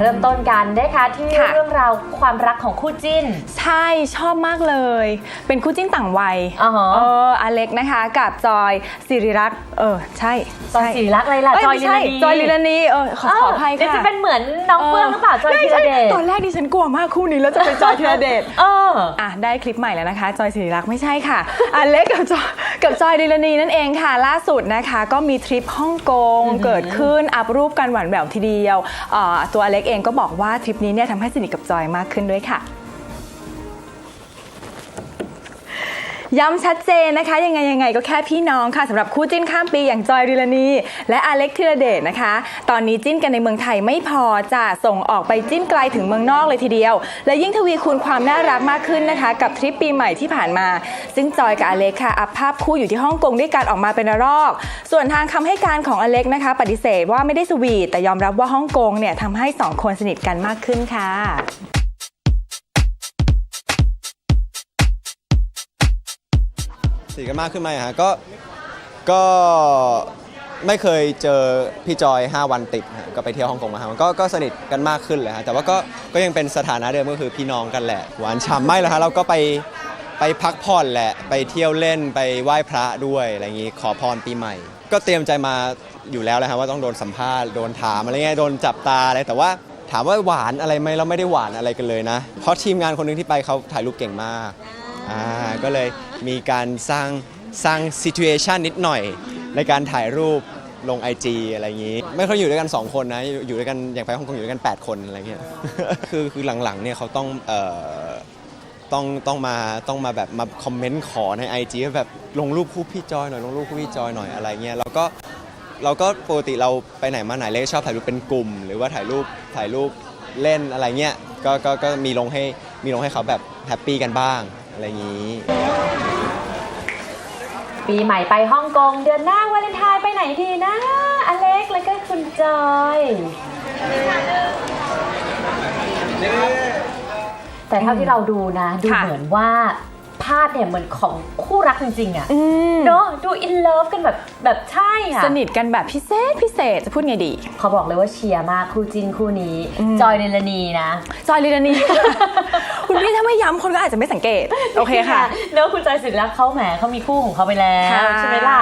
เริ่มต้นกันนะคะที่ค่ะ เรื่องราวความรักของคู่จิ้น ใช่ชอบมากเลย เป็นคู่จิ้นต่างวัยอ่าฮะ เอออเล็กนะคะ กับจอยสิริรัตน์เออ ใช่จอยใช่ศิริรักษ์อะไรล่ะเอ้ยจอยไม่ลิใช่ลานีจอยลิลานีเออขอขออภัยเดี๋ยวค่ะจะเป็นเหมือนน้องเฟื่องหรือเปล่าจอยธีรเดชตอนแรกดิฉันกลัวมากคู่นี้แล้วจะเป็นจอยธีรเดช เออ อะได้คลิปใหม่แล้วนะคะ จอยศิริรักษ์ไม่ใช่ค่ะ อเล็กกับจอยกับจอยลิลานีนั่นเองค่ะ ล่าสุดนะคะ ก็มีทริปฮ่องกงเกิดขึ้นอัพรูปกันหวานแหววทีเดียวเอ่อตัวอเล็กเองก็บอกว่าทริปนี้เนี่ยทำให้สนิทกับจอยมากขึ้นด้วยค่ะ ย้ำชัดเจนนะคะ ยังไงยังไงก็แค่พี่น้องค่ะสำหรับคู่จิ้นข้ามปีอย่างจอยริลานีและอเล็กธีรเดชนะคะ ตอนนี้จิ้นกันในเมืองไทยไม่พอจะส่งออกไปจิ้นไกลถึงเมืองนอกเลยทีเดียว และยิ่งทวีคูณความน่ารักมากขึ้นนะคะ กับทริปปีใหม่ที่ผ่านมา ซึ่งจอยกับอเล็กค่ะอัพภาพคู่อยู่ที่ฮ่องกงด้วยกันออกมาเป็นระลอก ส่วนทางคำให้การของอเล็กนะคะ ปฏิเสธว่าไม่ได้สวีทแต่ยอมรับว่าฮ่องกงเนี่ยทำให้สองคนสนิทกันมากขึ้นค่ะ สนิทกันมากขึ้นไหมฮะก็ก็ไม่เคยเจอพี่จอย 5 วันติดฮะก็ไปเที่ยวฮ่องกงมาฮะก็ก็สนิทกันมากขึ้นเลยฮะแต่ว่าก็ก็ยังเป็นสถานะเดิมก็คือพี่น้องกันแหละหวานฉ่ำไม่หรอกฮะเราก็ไปไปพักผ่อนแหละ ไปเที่ยวเล่นไปไหว้พระด้วยอะไรอย่างงี้ขอพรปีใหม่ ก็เตรียมใจมาอยู่แล้วแหละฮะว่าต้องโดนสัมภาษณ์โดนถามอะไรเงี้ยโดนจับตาอะไรแต่ว่าถามว่าหวานอะไรไหมเราไม่ได้หวานอะไรกันเลยนะ เพราะทีมงานคนหนึงที่ไปเขาถ่ายรูปเก่งมาก อ่าก็เลยมีการสร้างสร้างซิทูเอชันนิดหน่อย ในการถ่ายรูปลง IG อะไรอย่างนี้ ไม่ค่อยอยู่ด้วยกัน 2 คนนะอยู่ด้วยกันอย่างไปฮ่องกงอยู่ด้วยกัน 8 คนอะไรเงี้ยคือคือหลังๆเนี่ยเขาต้องเอ่อต้องต้องมาต้องมาแบบมาคอมเมนต์ขอใน IG ว่าแบบลงรูปคู่พี่จอยหน่อยลงรูปคู่พี่จอยหน่อยอะไรเงี้ยเราก็เราก็ปกติเราไปไหนมาไหนเล็กชอบถ่ายรูปเป็นกลุ่ม หรือว่าถ่ายรูปถ่ายรูปเล่นอะไรเงี้ยก็ก็ก็มีลงให้มีลงให้เขาแบบแฮปปี้กันบ้าง อะไรอย่างนี้ ปีใหม่ไปฮ่องกง เดือนหน้าวาเลนไทน์ไปไหนดีนะ อเล็กแล้วก็คุณจอย แต่เท่าที่เราดูนะ ดูค่ะ เหมือนว่า ภาพเนี่ยเหมือนของคู่รักจริงๆอะอืมเนาะดูอินเลิฟกันแบบแบบใช่ค่ะสนิทกันแบบพิเศษพิเศษจะพูดไงดีเขาบอกเลยว่าเชียร์มากคู่จิ้นคู่นี้อืมจอยเนลนีนะ จอยลิลานี คุณพี่ถ้าไม่ย้ำคนก็อาจจะไม่สังเกต โอเคค่ะเนอะคุณจอยศิริรักษ์เขาแหมเขามีคู่ของเขาไปแล้วค่ะใช่ไหมล่ะ